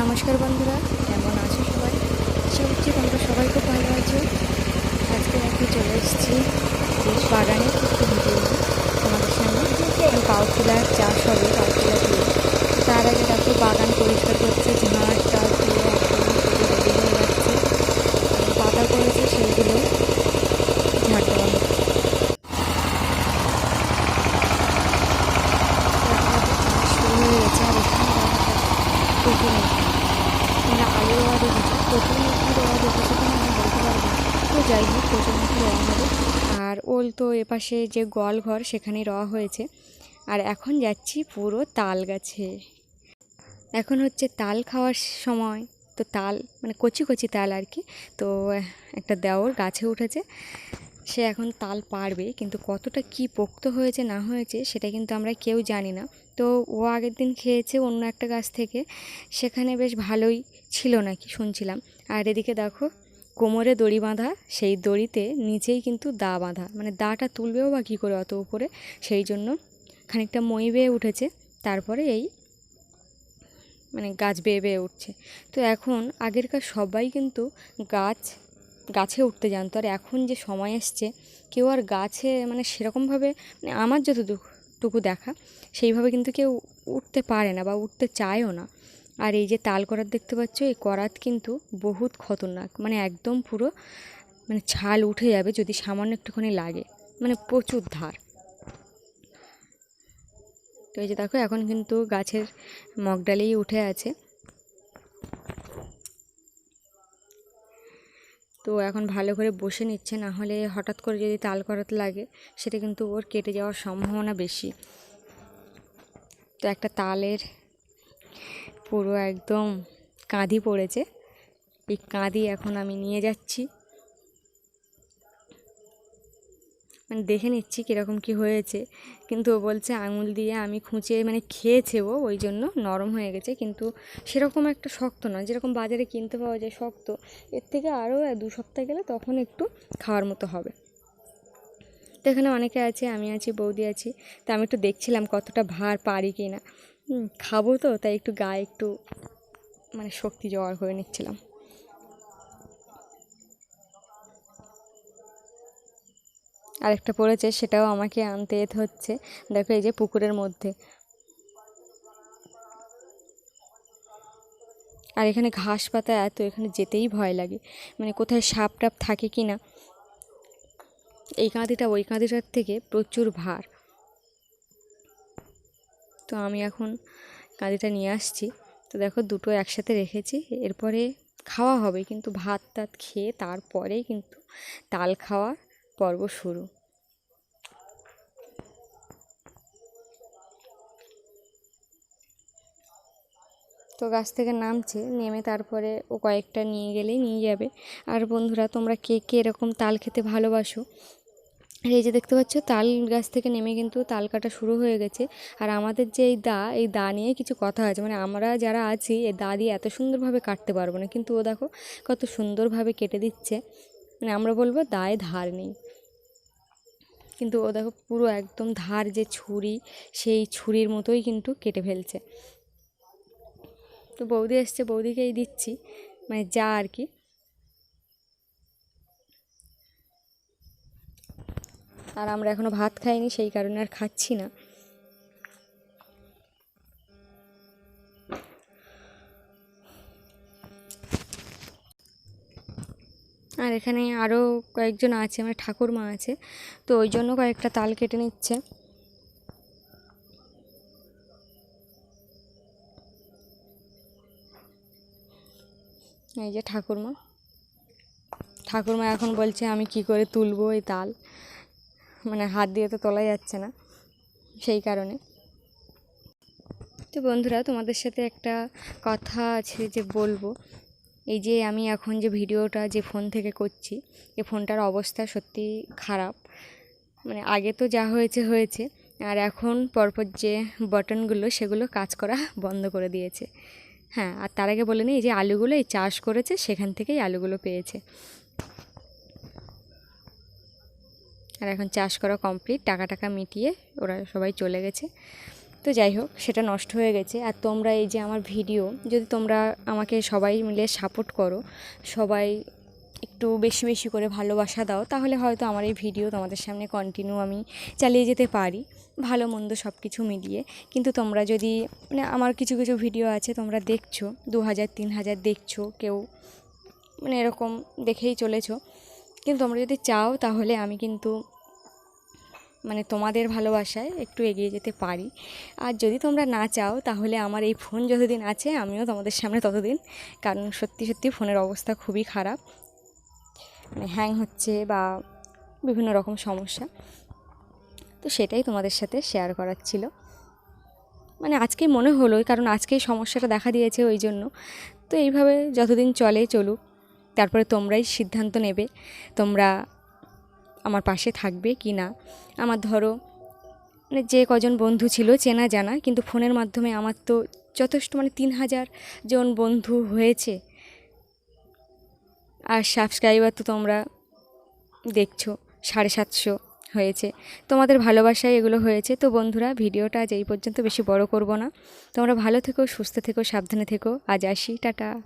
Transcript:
নমস্কার বন্ধুরা, কেমন আছো সবাই? আশা করছি তোমরা সবাই খুব ভালো আছো। আজকে আমি চলে এসেছি বাগানে তোমাদের সামনে। পাওয়া চাষ হবে কাউকিলা দিয়ে তার আগে দেখো বাগান পরিষ্কার করছে ঝাঁট টাট দিয়ে একদম পুরো রেডি হয়ে যাচ্ছে আর পাতা করেছে সেইগুলো ঝাঁট দেওয়া হচ্ছে চাষ শুরু হয়ে গেছে আর এখানে দেখো প্রচুর তোমরা আলু রোয়া দেখেছ প্রচুর মুখী রোয়া আমি বলতে পারব তো যাই হোক প্রচুর মুখী হবে আর ওল তো এপাশে যে গোয়াল ঘর সেখানেই রওয়া হয়েছে। আর এখন যাচ্ছি পুরো তাল গাছে। এখন হচ্ছে তাল খাওয়ার সময়। তো তাল মানে কচি কচি তাল আর কি। তো একটা দেওর গাছে উঠেছে। সে এখন তাল পারবে কিন্তু কতটা কি পোক্ত হয়েছে না হয়েছে, সেটা কিন্তু আমরা কেউ জানি না। তো ও আগের দিন খেয়েছে অন্য একটা গাছ থেকে। সেখানে বেশ ভালোই ছিল নাকি শুনছিলাম। আর এদিকে দেখো, কোমরে দড়ি বাঁধা, সেই দড়িতে নিচেই কিন্তু দা বাঁধা। মানে দাটা তুলবেও বা কী করে অত উপরে? সেই জন্য খানিকটা মই বেয়ে উঠেছে, তারপরে এই মানে গাছ বেয়ে বেয়ে উঠছে। তো এখন আগেরকার সবাই কিন্তু গাছ, গাছে উঠতে জানতো। আর এখন যে সময় এসছে, কেউ আর গাছে মানে সেরকমভাবে মানে আমার যতটুকু দেখা, সেইভাবে কিন্তু কেউ উঠতে পারে না বা উঠতে চায়ও না। আর এই যে তাল করাত দেখতে পাচ্ছ, এই করাত কিন্তু বহুত খতরনাক মানে একদম পুরো মানে ছাল উঠে যাবে যদি সামান্য একটুখানি লাগে মানে প্রচুর ধার। তো এই যে দেখো, এখন কিন্তু গাছের মগডালেই উঠে আছে। তো এখন ভালো করে বসে নিচ্ছে, না হলে হঠাৎ করে যদি তাল করাতে লাগে, সেটা কিন্তু ওর কেটে যাওয়ার সম্ভাবনা বেশি। তো একটা তালের পুরো একদম কাঁধি পড়েছে। এই কাঁধি এখন আমি নিয়ে যাচ্ছি। মানে দেখে নিচ্ছি কীরকম কি হয়েছে। কিন্তু ও বলছে, আঙুল দিয়ে আমি খুঁচে মানে খেয়েছে ও, ওই জন্য নরম হয়ে গেছে। কিন্তু সেরকম একটা শক্ত নয়, যেরকম বাজারে কিনতে পাওয়া যায় শক্ত। এর থেকে আরও দু সপ্তাহ গেলে তখন একটু খাওয়ার মতো হবে। তো এখানে অনেকে আছে, আমি আছি, বৌদি আছি। তো আমি একটু দেখছিলাম কতটা ভার পারি কি না খাব তো, তাই একটু গায়ে একটু মানে শক্তি জোগাড় করে নিচ্ছিলাম। আরেকটা পড়েছে, সেটাও আমাকে আনতে যেতে হচ্ছে। দেখো, এই যে পুকুরের মধ্যে। আর এখানে ঘাস পাতা এত, এখানে যেতেই ভয় লাগে। মানে কোথায় সাপ টাপ থাকে কি না? এই কাঁদিটা ওই কাঁদিটার থেকে প্রচুর ভার। তো আমি এখন কাঁদিটা নিয়ে আসছি। তো দেখো, দুটো একসাথে রেখেছি। এরপরে খাওয়া হবে, কিন্তু ভাত টাত খেয়ে তারপরেই কিন্তু তাল খাওয়ার পর্ব শুরু। তো গাছ থেকে নামছে, নেমে তারপরে ও কয়েকটা নিয়ে গেলেই নিয়ে যাবে। আর বন্ধুরা, তোমরা কে কে এরকম তাল খেতে ভালোবাসো? আর এই যে দেখতে পাচ্ছ, তাল গাছ থেকে নেমে কিন্তু তাল কাটা শুরু হয়ে গেছে। আর আমাদের যে এই দা এই দা নিয়ে কিছু কথা আছে। মানে আমরা যারা আছি, এই দা দিয়ে এত সুন্দরভাবে কাটতে পারব না। কিন্তু ও দেখো, কত সুন্দরভাবে কেটে দিচ্ছে। মানে আমরা বলব দায়ে ধার নেই। কিন্তু ও দেখো পুরো একদম ধার যে ছুরি, সেই ছুরির মতোই কিন্তু কেটে ফেলছে। তো বৌদি এসছে, বৌদিকেই দিচ্ছি মানে যা আর কি। আর আমরা এখনও ভাত খাইনি, সেই কারণে আর খাচ্ছি না। আর এখানে আরও কয়েকজন আছে মানে ঠাকুরমা আছে। তো ওই জন্য কয়েকটা তাল কেটে নিচ্ছে। এই যে ঠাকুরমা। ঠাকুরমা এখন বলছে, আমি কি করে তুলবো এই তাল? মানে হাত দিয়ে তো তোলা যাচ্ছে না, সেই কারণে। তো বন্ধুরা, তোমাদের সাথে একটা কথা আছে যে বলব। এই যে আমি এখন যে ভিডিওটা যে ফোন থেকে করছি এই ফোনটার অবস্থা সত্যি খারাপ। মানে আগে তো যা হয়েছে হয়েছে। আর এখন পরপর যে বটনগুলো সেগুলো কাজ করা বন্ধ করে দিয়েছে। হ্যাঁ আর তার আগে বলে নিই যে আলুগুলো, এই চাষ করেছে, সেখান থেকেই আলুগুলো পেয়েছে। আর এখন চাষ করা কমপ্লিট টাকা টাকা মিটিয়ে ওরা সবাই চলে গেছে। তো যাই হোক, সেটা নষ্ট হয়ে গেছে। আর তোমরা এই যে আমার ভিডিও, যদি তোমরা আমাকে সবাই মিলে সাপোর্ট করো, সবাই একটু বেশি বেশি করে ভালোবাসা দাও, তাহলে হয়তো আমার এই ভিডিও তোমাদের সামনে কন্টিনিউ আমি চালিয়ে যেতে পারি, ভালো মন্দ সব কিছু মিলিয়ে। কিন্তু তোমরা যদি মানে আমার কিছু কিছু ভিডিও আছে, তোমরা দেখছ, দু হাজার, তিন হাজার দেখছ, কেউ মানে এরকম দেখেই চলেছো। কিন্তু তোমরা যদি চাও, তাহলে আমি কিন্তু মানে তোমাদের ভালোবাসায় একটু এগিয়ে যেতে পারি। আর যদি তোমরা না চাও, তাহলে আমার এই ফোন যতদিন আছে, আমিও তোমাদের সামনে ততদিন। কারণ সত্যি সত্যি ফোনের অবস্থা খুবই খারাপ। মানে হ্যাং হচ্ছে বা বিভিন্ন রকম সমস্যা। তো সেটাই তোমাদের সাথে শেয়ার করার ছিল। মানে আজকেই মনে হলো, কারণ আজকেই সমস্যাটা দেখা দিয়েছে ওই জন্য। তো এইভাবে যতদিন চলে চলুক, তারপরে তোমরাই সিদ্ধান্ত নেবে, তোমরা আমার পাশে থাকবে কি না? আমার ধরো মানে যে কজন বন্ধু ছিল চেনা জানা, কিন্তু ফোনের মাধ্যমে আমার তো যথেষ্ট মানে তিন হাজার জন বন্ধু হয়েছে। আর সাবস্ক্রাইবার তো তোমরা দেখছ, সাড়ে সাতশো হয়েছে। তোমাদের ভালোবাসায় এগুলো হয়েছে। তো বন্ধুরা, ভিডিওটা আজ এই পর্যন্ত, বেশি বড় করব না। তোমরা ভালো থেকো, সুস্থ থেকো, সাবধানে থেকো। আজ আসি, টাটা।